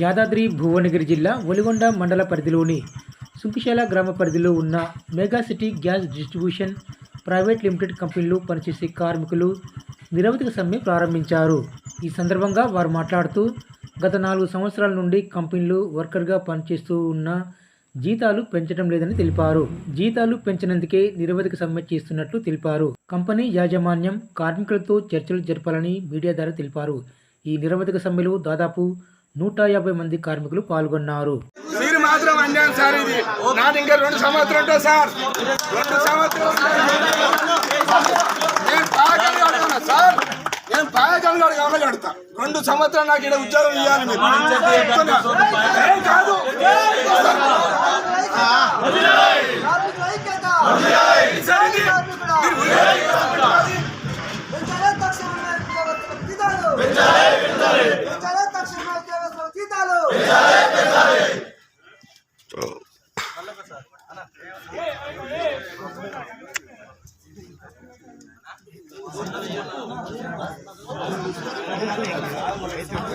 యాదాద్రి భువనగిరి జిల్లా ఒలిగొండ మండల పరిధిలోని సుంకిశాల గ్రామ పరిధిలో ఉన్న mega city gas distribution private limited కంపెనీలు పనిచేసే కార్మికులు నిరవధిక సమ్మె ప్రారంభించారు. ఈ సందర్భంగా వారు మాట్లాడుతూ గత నాలుగు సంవత్సరాల నుండి కంపెనీలు వర్కర్గా పనిచేస్తూ ఉన్న జీతాలు పెంచడం లేదని తెలిపారు. జీతాలు పెంచినందుకే నిరవధిక సమ్మె చేస్తున్నట్లు తెలిపారు. కంపెనీ యాజమాన్యం కార్మికులతో చర్చలు జరపాలని మీడియా ద్వారా తెలిపారు. ఈ నిరవధిక సమ్మెలో దాదాపు నూట యాభై మంది కార్మికులు పాల్గొన్నారు. మీరు మాత్రం అన్యాయం సార్ ఇది. ఇంకా రెండు సంవత్సరం ఉంటుంది సార్. రెండు సంవత్సరం నేను పాయకంగా సార్. నేను పాయకంగా అడగాలి అడుగుతా. రెండు సంవత్సరాలు నాకు ఇక్కడ ఉద్యోగం ఇవ్వాలి మీరు. ఏం కాదు. కార్మికుల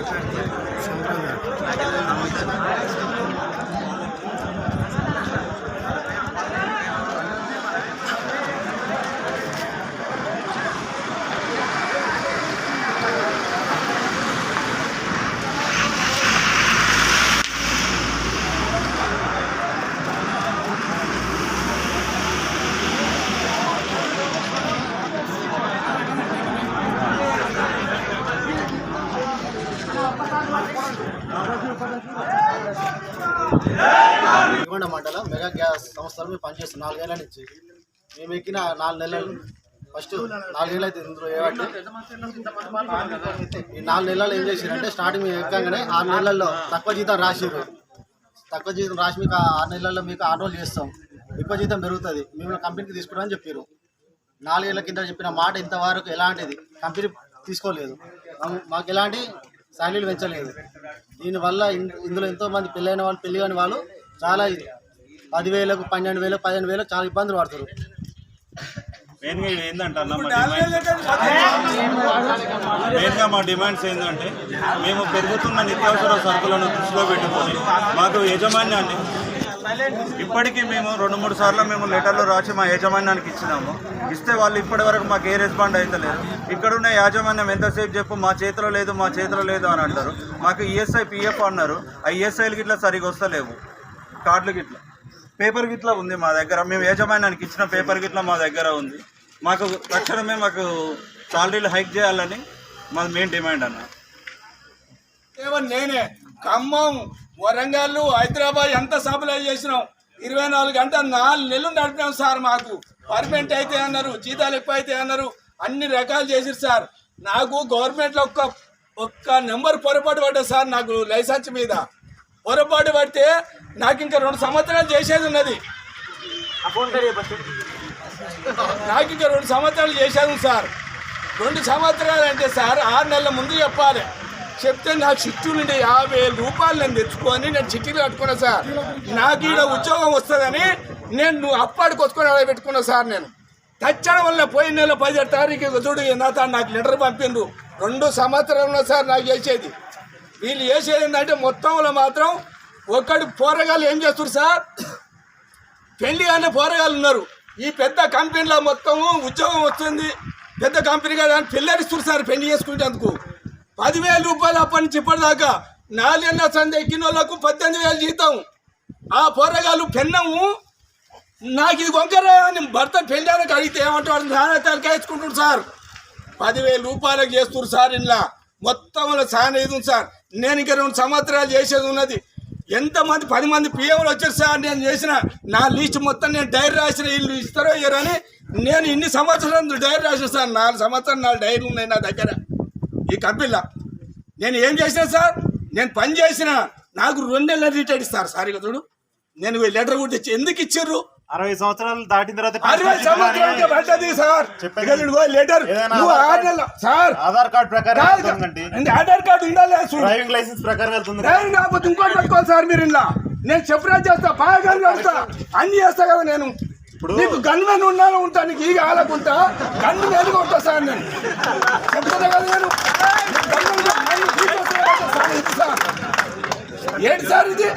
నల్గొండ మండలం మెగా గ్యాస్ సంస్థలు మేము పనిచేస్తాం నాలుగేళ్ళ నుంచి. మేము ఎక్కిన నాలుగు నెలలు ఫస్ట్ నాలుగేళ్ళు అయితే ఇందులో ఈ నాలుగు నెలలు ఏం చేసిరంటే స్టార్టింగ్ మేము ఎక్కగానే ఆరు నెలల్లో తక్కువ జీతం రాసిరు తక్కువ జీతం రాసి మీకు ఆ ఆరు నెలల్లో మీకు ఆరు రోజులు చేస్తాం. ఎక్కువ జీతం పెరుగుతుంది. మేము కంపెనీకి తీసుకురామని చెప్పారు నాలుగేళ్ళ కింద చెప్పిన మాట ఇంతవరకు ఎలాంటిది? కంపెనీ తీసుకోలేదు. మాకు- ఎలాంటి శాలరీలు పెంచలేదు. దీనివల్ల ఇందులో ఎంతోమంది పెళ్ళైన వాళ్ళు పెళ్ళి కాని వాళ్ళు చాలా పదివేలకు పన్నెండు వేలకు పదిహేను వేలకు చాలా ఇబ్బందులు పడతారు మెయిన్గా ఏంటంటే అన్న మా డిమాండ్ మెయిన్గా మా డిమాండ్స్ ఏంటంటే మేము పెరుగుతున్న నిత్యావసర సరుకులను దృష్టిలో పెట్టుకొని మాకు యజమాన్యాన్ని ఇప్పటికీ మేము రెండు మూడు సార్లు మేము లెటర్లు రాసి మా యాజమాన్యానికి ఇచ్చినాము. ఇస్తే వాళ్ళు ఇప్పటి వరకు మాకు ఏ రెస్పాండ్ అవుతలేదు ఇక్కడున్న యాజమాన్యం ఎంతసేపు చెప్పు మా చేతిలో లేదు మా చేతిలో లేదు అని అంటారు. మాకు ఈఎస్ఐ పిఎఫ్ అన్నారు. ఆ ఈఎస్ఐలు గిట్లా సరిగా వస్తలేవు. కార్డులు గిట్ల. పేపర్ గిట్ల ఉంది మా దగ్గర. మేము యజమానానికి ఇచ్చిన పేపర్ గిట్ల మా దగ్గర ఉంది. మాకు తక్షణమే మాకు సాలరీలు హైక్ చేయాలని మాది మెయిన్ డిమాండ్ అన్న. ఏమో నేనే. ఖమ్మం వరంగల్ హైదరాబాద్ ఎంత సప్లై చేసినాం? ఇరవై నాలుగు గంటలు నాలుగు నెలలు నడిపినాం సార్ మాకు. పర్మనెంట్ అయితే అన్నారు జీతాలు ఎక్కువ అయితే అన్నారు. అన్ని రకాలు చేసిరు సార్. నాకు గవర్నమెంట్లో ఒక్క ఒక్క నెంబర్ పొరపాటు పడ్డా సార్ నాకు లైసెన్స్ మీద. పొరపాటు పడితే నాకు ఇంకా రెండు సంవత్సరాలు చేసేది ఉన్నది. నాకు ఇంకా రెండు సంవత్సరాలు చేసేది సార్. రెండు సంవత్సరాలు అంటే సార్ ఆరు నెలల ముందు చెప్పాలి. చెప్తే నాకు చిట్టు నుండి యాభై వేల రూపాయలు నేను తెచ్చుకొని నేను చిట్టీలు కట్టుకున్నా సార్. నాకు ఈడ ఉద్యోగం వస్తుందని నేను నువ్వు అప్పాడికి వచ్చుకొని అలా పెట్టుకున్నా సార్ నేను. తచ్చడం వల్ల పోయిన నెల పదిహేడు తారీఖు చూడు నాతో నాకు లెటర్ పంపిండు రెండు సంవత్సరాలు సార్ నాకు చేసేది. వీళ్ళు చేసేది ఏంటంటే మొత్తంలో మాత్రం ఒక్కడి పోరగాళ్ళు ఏం చేస్తారు సార్? పెళ్ళి అనే పోరగాళ్ళు ఉన్నారు. ఈ పెద్ద కంపెనీలో మొత్తం ఉద్యోగం వస్తుంది. పెద్ద కంపెనీ కదా అని పిల్లరిస్తారు సార్ పెళ్ళి చేసుకునేందుకు పదివేల రూపాయలు అప్పటి నుంచి ఇప్పటిదాకా నాలుగన్న సంది ఎక్కిన వాళ్ళకు పద్దెనిమిది వేలు జీతం. ఆ పోరగాళ్ళు పెన్నము. నాకు ఇది వంకరా అని భర్త పెళ్ళడానికి అడిగితే ఏమంటాడు? నాన్న తలకాయించుకుంటాడు సార్. పదివేల రూపాయలకు చేస్తున్నారు సార్ ఇలా. మొత్తంలో చాలా ఇది ఉంది సార్. నేను ఇంకా రెండు సంవత్సరాలు చేసేది ఉన్నది. ఎంతమంది పది మంది పిఎంలు వచ్చారు సార్ నేను చేసిన నా లిస్ట్ మొత్తం నేను డైరీ రాసిన వీళ్ళు ఇస్తారో ఇయ్యరని నేను ఇన్ని సంవత్సరాలు డైరీ రాసిన సార్ నాలుగు సంవత్సరాలు నాలుగు డైరీలు ఉన్నాయి నా దగ్గర. ఈ కంపెనీలో. నేను ఏం చేసిన సార్ నేను పని చేసిన నాకు రెండు నెలలు రిటైర్డ్ ఇస్తారు సార్ ఇక చూడు. నేను లెటర్ కూడా తెచ్చి ఎందుకు ఇచ్చారు అరవై సంవత్సరాలు దాటిన తర్వాత అరవై సంవత్సరాలకే పడ్డది sir letter sir Aadhaar card ప్రకారం ఆధార్ కార్డు ఉందా లేదా డ్రైవింగ్ లైసెన్స్ ప్రకారం వెళ్తుంది డ్రైవింగ్ కాకపోతే ఇంకోటి పెట్టుకోవాలి సార్ మీరు ఇలా నేను చెప్పరా చేస్తా పాయగాలు చేస్తా అన్ని చేస్తా కదా నేను ఇప్పుడు- నీకు గన్ మ్యాన్ ఉన్నాను ఉంటా నీకు ఈగ ఆలకుంటా గన్ను మీద ఉంటా సార్ నేను చెప్తున్నా కదా నేను కదా సార్, ఇది